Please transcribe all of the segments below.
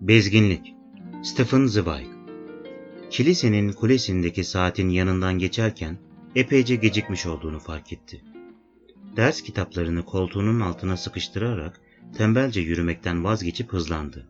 Bezginlik Stephen Zweig Kilisenin kulesindeki saatin yanından geçerken epeyce gecikmiş olduğunu fark etti. Ders kitaplarını koltuğunun altına sıkıştırarak tembelce yürümekten vazgeçip hızlandı.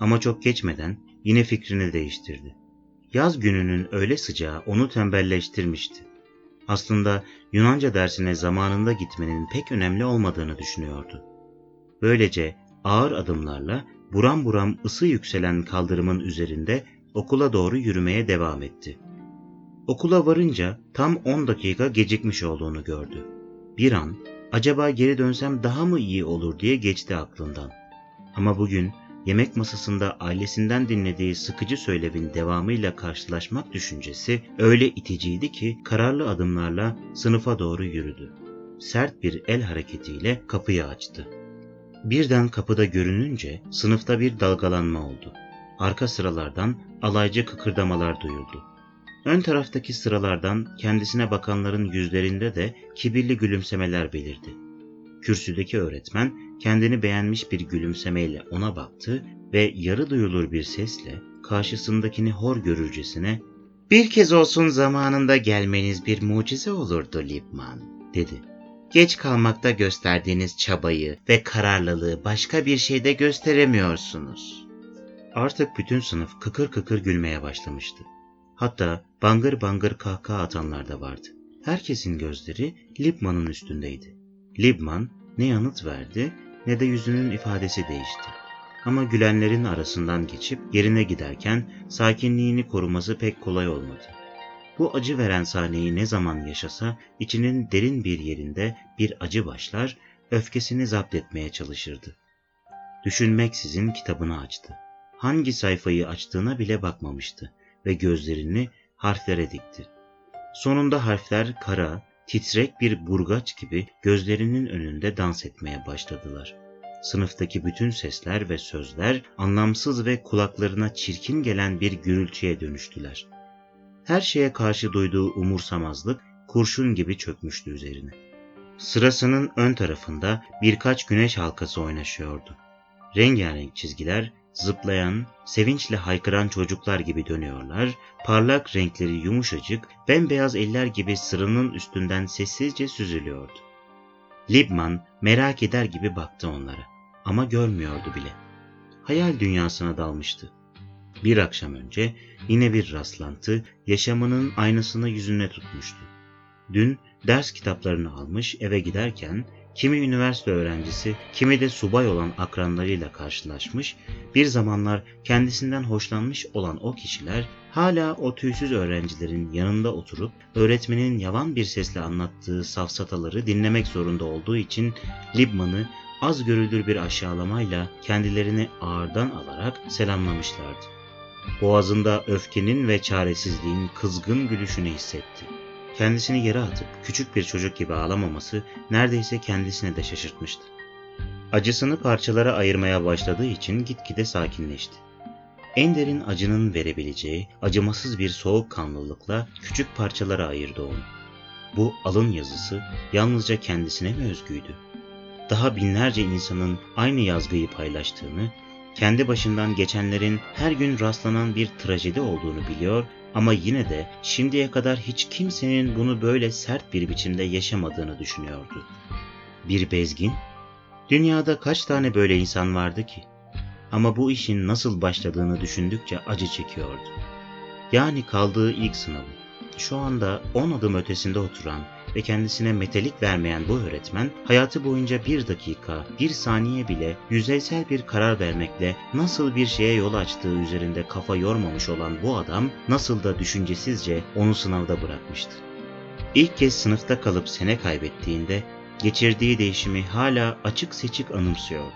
Ama çok geçmeden yine fikrini değiştirdi. Yaz gününün öyle sıcağı onu tembelleştirmişti. Aslında Yunanca dersine zamanında gitmenin pek önemli olmadığını düşünüyordu. Böylece ağır adımlarla buram buram ısı yükselen kaldırımın üzerinde okula doğru yürümeye devam etti. Okula varınca tam 10 dakika gecikmiş olduğunu gördü. Bir an acaba geri dönsem daha mı iyi olur diye geçti aklından. Ama bugün yemek masasında ailesinden dinlediği sıkıcı söylevin devamıyla karşılaşmak düşüncesi öyle iticiydi ki kararlı adımlarla sınıfa doğru yürüdü. Sert bir el hareketiyle kapıyı açtı. Birden kapıda görününce sınıfta bir dalgalanma oldu. Arka sıralardan alaycı kıkırdamalar duyuldu. Ön taraftaki sıralardan kendisine bakanların yüzlerinde de kibirli gülümsemeler belirdi. Kürsüdeki öğretmen kendini beğenmiş bir gülümsemeyle ona baktı ve yarı duyulur bir sesle karşısındakini hor görürcesine ''Bir kez olsun zamanında gelmeniz bir mucize olurdu Lipman.'' dedi. Geç kalmakta gösterdiğiniz çabayı ve kararlılığı başka bir şeyde gösteremiyorsunuz. Artık bütün sınıf kıkır kıkır gülmeye başlamıştı. Hatta bangır bangır kahkaha atanlar da vardı. Herkesin gözleri Lipman'ın üstündeydi. Lipman ne yanıt verdi ne de yüzünün ifadesi değişti. Ama gülenlerin arasından geçip yerine giderken sakinliğini koruması pek kolay olmadı. Bu acı veren sahneyi ne zaman yaşasa içinin derin bir yerinde bir acı başlar, öfkesini zapt etmeye çalışırdı. Düşünmeksizin kitabını açtı. Hangi sayfayı açtığına bile bakmamıştı ve gözlerini harflere dikti. Sonunda harfler kara, titrek bir burgaç gibi gözlerinin önünde dans etmeye başladılar. Sınıftaki bütün sesler ve sözler anlamsız ve kulaklarına çirkin gelen bir gürültüye dönüştüler. Her şeye karşı duyduğu umursamazlık kurşun gibi çökmüştü üzerine. Sırasının ön tarafında birkaç güneş halkası oynaşıyordu. Rengarenk çizgiler zıplayan, sevinçle haykıran çocuklar gibi dönüyorlar, parlak renkleri yumuşacık, bembeyaz eller gibi sıranın üstünden sessizce süzülüyordu. Libman merak eder gibi baktı onlara ama görmüyordu bile. Hayal dünyasına dalmıştı. Bir akşam önce yine bir rastlantı yaşamının aynasını yüzüne tutmuştu. Dün ders kitaplarını almış eve giderken kimi üniversite öğrencisi, kimi de subay olan akranlarıyla karşılaşmış, bir zamanlar kendisinden hoşlanmış olan o kişiler hala o tüysüz öğrencilerin yanında oturup öğretmenin yavan bir sesle anlattığı safsataları dinlemek zorunda olduğu için Libman'ı az görülür bir aşağılamayla kendilerini ağırdan alarak selamlamışlardı. Boğazında öfkenin ve çaresizliğin kızgın gülüşünü hissetti. Kendisini yere atıp küçük bir çocuk gibi ağlamaması neredeyse kendisine de şaşırtmıştı. Acısını parçalara ayırmaya başladığı için gitgide sakinleşti. En derin acının verebileceği acımasız bir soğukkanlılıkla küçük parçalara ayırdı onu. Bu alın yazısı yalnızca kendisine mi özgüydü? Daha binlerce insanın aynı yazgıyı paylaştığını, kendi başından geçenlerin her gün rastlanan bir trajedi olduğunu biliyor ama yine de şimdiye kadar hiç kimsenin bunu böyle sert bir biçimde yaşamadığını düşünüyordu. Bir bezgin? Dünyada kaç tane böyle insan vardı ki? Ama bu işin nasıl başladığını düşündükçe acı çekiyordu. Yani kaldığı ilk sınavı. Şu anda on adım ötesinde oturan ve kendisine metalik vermeyen bu öğretmen hayatı boyunca bir dakika, bir saniye bile yüzeysel bir karar vermekle nasıl bir şeye yol açtığı üzerinde kafa yormamış olan bu adam nasıl da düşüncesizce onu sınavda bırakmıştı. İlk kez sınıfta kalıp sene kaybettiğinde geçirdiği değişimi hala açık seçik anımsıyordu.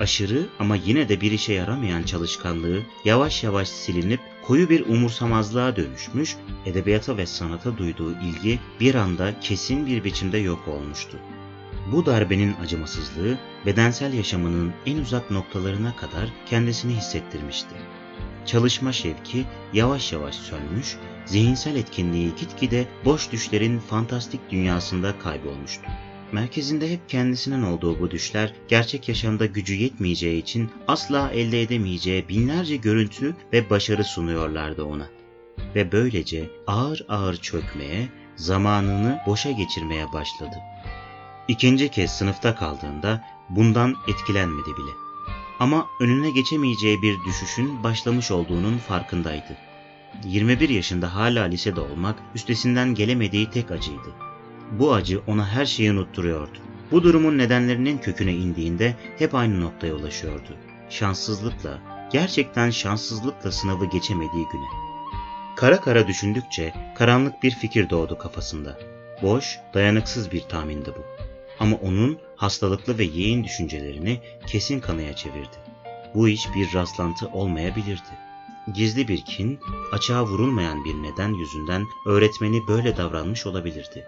Aşırı ama yine de bir işe yaramayan çalışkanlığı yavaş yavaş silinip koyu bir umursamazlığa dönüşmüş, edebiyata ve sanata duyduğu ilgi bir anda kesin bir biçimde yok olmuştu. Bu darbenin acımasızlığı bedensel yaşamının en uzak noktalarına kadar kendisini hissettirmişti. çalışma şevki yavaş yavaş sönmüş, zihinsel etkinliği gitgide boş düşlerin fantastik dünyasında kaybolmuştu. Merkezinde hep kendisinin olduğu bu düşler gerçek yaşamda gücü yetmeyeceği için asla elde edemeyeceği binlerce görüntü ve başarı sunuyorlardı ona. Ve böylece ağır ağır çökmeye, zamanını boşa geçirmeye başladı. İkinci kez sınıfta kaldığında bundan etkilenmedi bile. Ama önüne geçemeyeceği bir düşüşün başlamış olduğunun farkındaydı. 21 yaşında hala lisede olmak üstesinden gelemediği tek acıydı. Bu acı ona her şeyi unutturuyordu. Bu durumun nedenlerinin köküne indiğinde hep aynı noktaya ulaşıyordu. Şanssızlıkla, gerçekten şanssızlıkla sınavı geçemediği güne. Kara kara düşündükçe karanlık bir fikir doğdu kafasında. Boş, dayanıksız bir tahmindi bu. Ama onun hastalıklı ve yeğin düşüncelerini kesin kanıya çevirdi. Bu iş bir rastlantı olmayabilirdi. Gizli bir kin, açığa vurulmayan bir neden yüzünden öğretmeni böyle davranmış olabilirdi.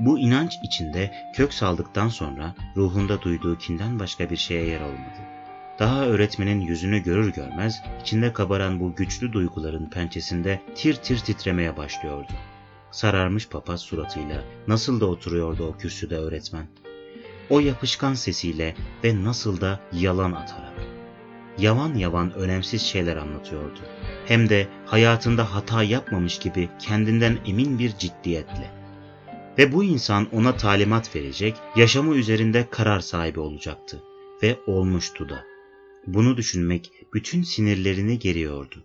Bu inanç içinde kök saldıktan sonra ruhunda duyduğu kinden başka bir şeye yer olmadı. Daha öğretmenin yüzünü görür görmez içinde kabaran bu güçlü duyguların pençesinde tir tir titremeye başlıyordu. Sararmış papaz suratıyla nasıl da oturuyordu o kürsüde öğretmen. O yapışkan sesiyle ve nasıl da yalan atarak. Yavan yavan önemsiz şeyler anlatıyordu. Hem de hayatında hata yapmamış gibi kendinden emin bir ciddiyetle. Ve bu insan ona talimat verecek, yaşamı üzerinde karar sahibi olacaktı. Ve olmuştu da. Bunu düşünmek bütün sinirlerini geriyordu.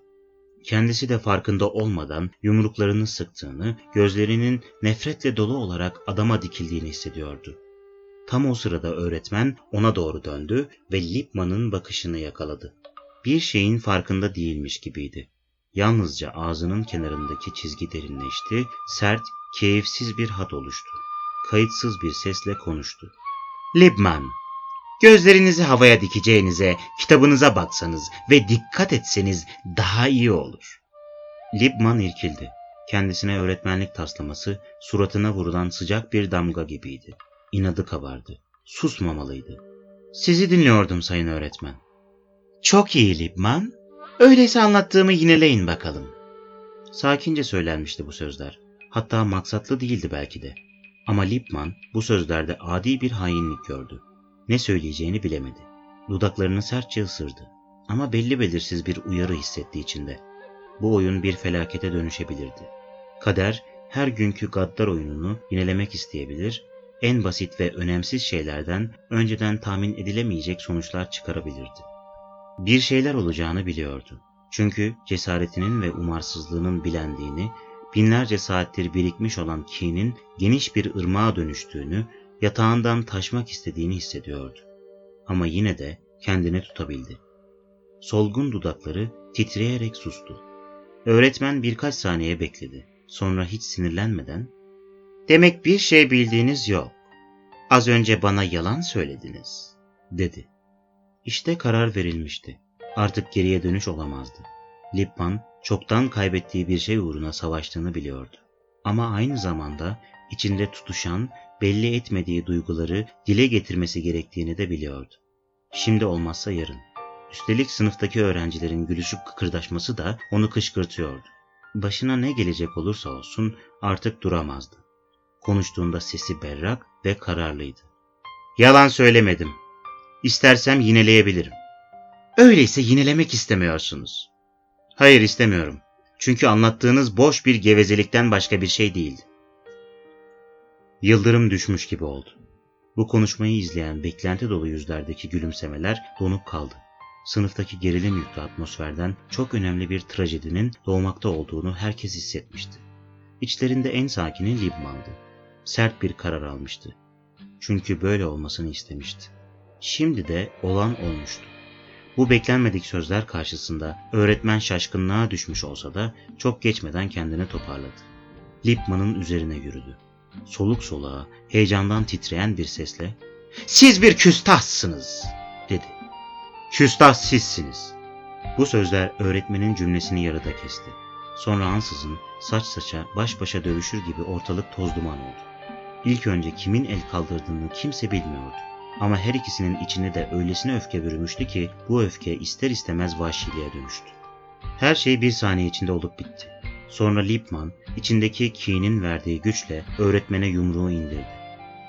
Kendisi de farkında olmadan yumruklarını sıktığını, gözlerinin nefretle dolu olarak adama dikildiğini hissediyordu. Tam o sırada öğretmen ona doğru döndü ve Lipman'ın bakışını yakaladı. Bir şeyin farkında değilmiş gibiydi. Yalnızca ağzının kenarındaki çizgi derinleşti, sert, keyifsiz bir hat oluştu. Kayıtsız bir sesle konuştu. Libman, gözlerinizi havaya dikeceğinize kitabınıza baksanız ve dikkat etseniz daha iyi olur. Libman irkildi. Kendisine öğretmenlik taslaması suratına vurulan sıcak bir damga gibiydi. İnadı kabardı. Susmamalıydı. Sizi dinliyordum sayın öğretmen. Çok iyi Libman. Öyleyse anlattığımı yineleyin bakalım. Sakince söylenmişti bu sözler. Hatta maksatlı değildi belki de. Ama Lipman bu sözlerde adi bir hainlik gördü. Ne söyleyeceğini bilemedi. Dudaklarını sertçe ısırdı. Ama belli belirsiz bir uyarı hissetti içinde. Bu oyun bir felakete dönüşebilirdi. Kader her günkü gaddar oyununu yinelemek isteyebilir, en basit ve önemsiz şeylerden önceden tahmin edilemeyecek sonuçlar çıkarabilirdi. Bir şeyler olacağını biliyordu. Çünkü cesaretinin ve umarsızlığının bilendiğini, binlerce saattir birikmiş olan kinin geniş bir ırmağa dönüştüğünü, yatağından taşmak istediğini hissediyordu. Ama yine de kendini tutabildi. Solgun dudakları titreyerek sustu. Öğretmen birkaç saniye bekledi. Sonra hiç sinirlenmeden, ''Demek bir şey bildiğiniz yok. Az önce bana yalan söylediniz.'' dedi. İşte karar verilmişti. Artık geriye dönüş olamazdı. Lipman çoktan kaybettiği bir şey uğruna savaştığını biliyordu. Ama aynı zamanda içinde tutuşan, belli etmediği duyguları dile getirmesi gerektiğini de biliyordu. Şimdi olmazsa yarın. Üstelik sınıftaki öğrencilerin gülüşüp kıkırdaşması da onu kışkırtıyordu. Başına ne gelecek olursa olsun artık duramazdı. Konuştuğunda sesi berrak ve kararlıydı. Yalan söylemedim. İstersem yineleyebilirim. Öyleyse yinelemek istemiyorsunuz. Hayır istemiyorum. Çünkü anlattığınız boş bir gevezelikten başka bir şey değildi. Yıldırım düşmüş gibi oldu. Bu konuşmayı izleyen beklenti dolu yüzlerdeki gülümsemeler donup kaldı. Sınıftaki gerilim yüklü atmosferden çok önemli bir trajedinin doğmakta olduğunu herkes hissetmişti. İçlerinde en sakini Libman'dı. Sert bir karar almıştı. Çünkü böyle olmasını istemişti. Şimdi de olan olmuştu. Bu beklenmedik sözler karşısında öğretmen şaşkınlığa düşmüş olsa da çok geçmeden kendini toparladı. Lipman'ın üzerine yürüdü. Soluk soluğa, heyecandan titreyen bir sesle ''Siz bir küstahsınız!'' dedi. ''Küstah sizsiniz!'' Bu sözler öğretmenin cümlesini yarıda kesti. Sonra ansızın saç saça baş başa dövüşür gibi ortalık toz duman oldu. İlk önce kimin el kaldırdığını kimse bilmiyordu. Ama her ikisinin içine de öylesine öfke bürümüştü ki bu öfke ister istemez vahşiliğe dönüştü. Her şey bir saniye içinde olup bitti. Sonra Lipman içindeki kinin verdiği güçle öğretmene yumruğu indirdi.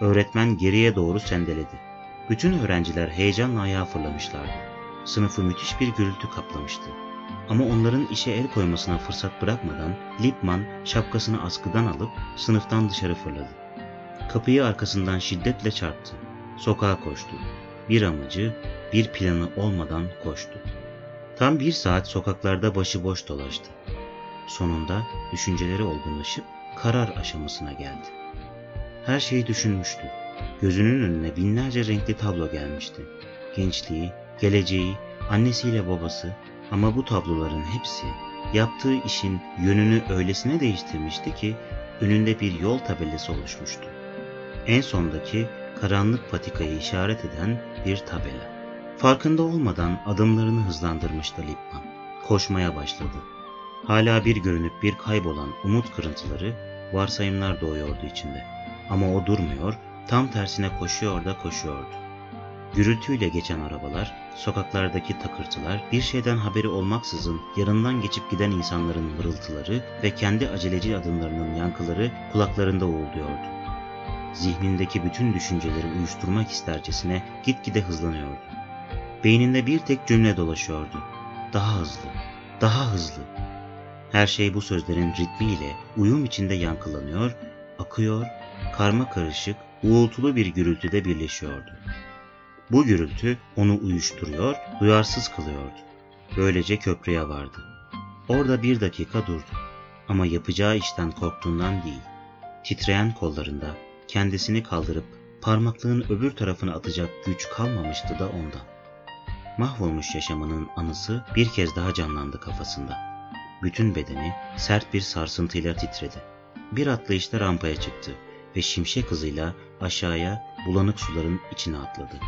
Öğretmen geriye doğru sendeledi. Bütün öğrenciler heyecanla ayağa fırlamışlardı. Sınıfı müthiş bir gürültü kaplamıştı. Ama onların işe el koymasına fırsat bırakmadan Lipman şapkasını askıdan alıp sınıftan dışarı fırladı. Kapıyı arkasından şiddetle çarptı. Sokağa koştu. Bir amacı, bir planı olmadan koştu. Tam bir saat sokaklarda başıboş dolaştı. Sonunda düşünceleri olgunlaşıp karar aşamasına geldi. Her şeyi düşünmüştü. Gözünün önüne binlerce renkli tablo gelmişti. Gençliği, geleceği, annesiyle babası ama bu tabloların hepsi yaptığı işin yönünü öylesine değiştirmişti ki önünde bir yol tabelası oluşmuştu. En sondaki karanlık patikayı işaret eden bir tabela. Farkında olmadan adımlarını hızlandırmıştı Lipman. Koşmaya başladı. Hala bir görünüp bir kaybolan umut kırıntıları, varsayımlar doğuyordu içinde. Ama o durmuyor, tam tersine koşuyor da koşuyordu. Gürültüyle geçen arabalar, sokaklardaki takırtılar, bir şeyden haberi olmaksızın yanından geçip giden insanların mırıltıları ve kendi aceleci adımlarının yankıları kulaklarında uğulduyordu. Zihnindeki bütün düşünceleri uyuşturmak istercesine gitgide hızlanıyordu. Beyninde bir tek cümle dolaşıyordu. Daha hızlı, daha hızlı. Her şey bu sözlerin ritmiyle uyum içinde yankılanıyor, akıyor, karma karışık, uğultulu bir gürültüde birleşiyordu. Bu gürültü onu uyuşturuyor, duyarsız kılıyordu. Böylece köprüye vardı. Orada bir dakika durdu. Ama yapacağı işten korktuğundan değil. Titreyen kollarında kendisini kaldırıp parmaklığın öbür tarafına atacak güç kalmamıştı da ondan. Mahvolmuş yaşamının anısı bir kez daha canlandı kafasında. Bütün bedeni sert bir sarsıntıyla titredi. Bir atlayışta rampaya çıktı ve şimşek hızıyla aşağıya bulanık suların içine atladı.